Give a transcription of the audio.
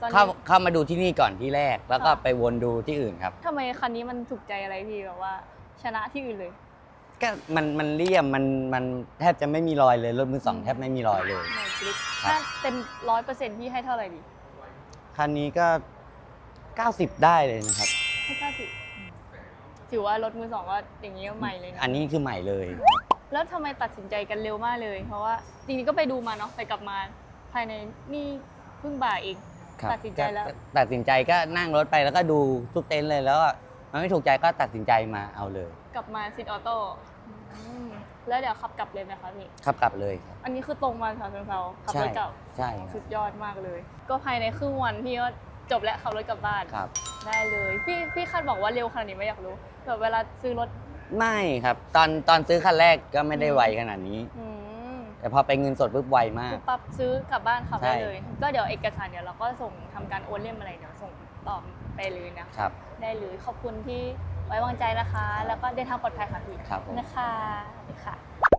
ตอนเข้านี้เข้ามาดูที่นี่ก่อนที่แรก แล้วก็ค่ะไปวนดูที่อื่นครับ ทำไมคันนี้มันถูกใจอะไรพี่แบบว่า ชนะที่อื่นเลย ก็มันมันเลี่ยมมันมันแทบจะไม่มีรอยเลยรถมือสองอืมแทบไม่มีรอยเลย ในคลิปครับ ถ้าเต็มร้อยเปอร์เซ็นต์พี่ให้เท่าไหร่ดีคันนี้ก็ 90 ได้เลยนะครับ ให้เก้าสิบถือว่ารถมือสองก็อย่างนี้ก็ใหม่เลยนะอันนี้คือใหม่เลย แล้วทำไมตัดสินใจกันเร็วมากเลย เพราะว่าจริงๆก็ไปดูมาเนาะไปกลับมาภายในนี่เพิ่งบ่ายเอง ครับตัดสินใจแล้ว ก็ตัดสินใจก็นั่งรถไปแล้วก็ดูทุกเต็นท์เลยแล้วก็มันไม่ถูกใจก็ตัดสินใจมาเอาเลย กลับมาซิดออโต้แล้วเดี๋ยวขับกลับเลยไหมคะพี่ ขับกลับเลยครับ อันนี้คือตรงมาฉะเชิงเทราขับรถกลับใช่คสุรับดยอดมากเลย ก็ภายในครึ่งวันพี่ก็จบแล้วขับรถกลับบ้านครับ ได้เลยพี่พี่คาดบอกว่าเร็วขนาดนี้ไม่อยากรู้แบบเวลาซื้อรถ ไม่ครับ ตอนตอนซื้อคันแรกก็ไม่ได้ไวขนาดนี้ อืม แต่พอไปเงินสดปุ๊บไวมากคือปรับซื้อกลับบ้านขับใช่ได้เลย ก็เดี๋ยวเอกสารเดี๋ยวเราก็ส่งทำการโอนเล่มอะไรเดี๋ยวส่งต่อไปเลยนะครับ ได้เลยขอบคุณที่ไว้วางใจนะคะ แล้วก็เดินทางปลอดภัยค่ะพี่ครับผม นะคะสวัสดีค่ะ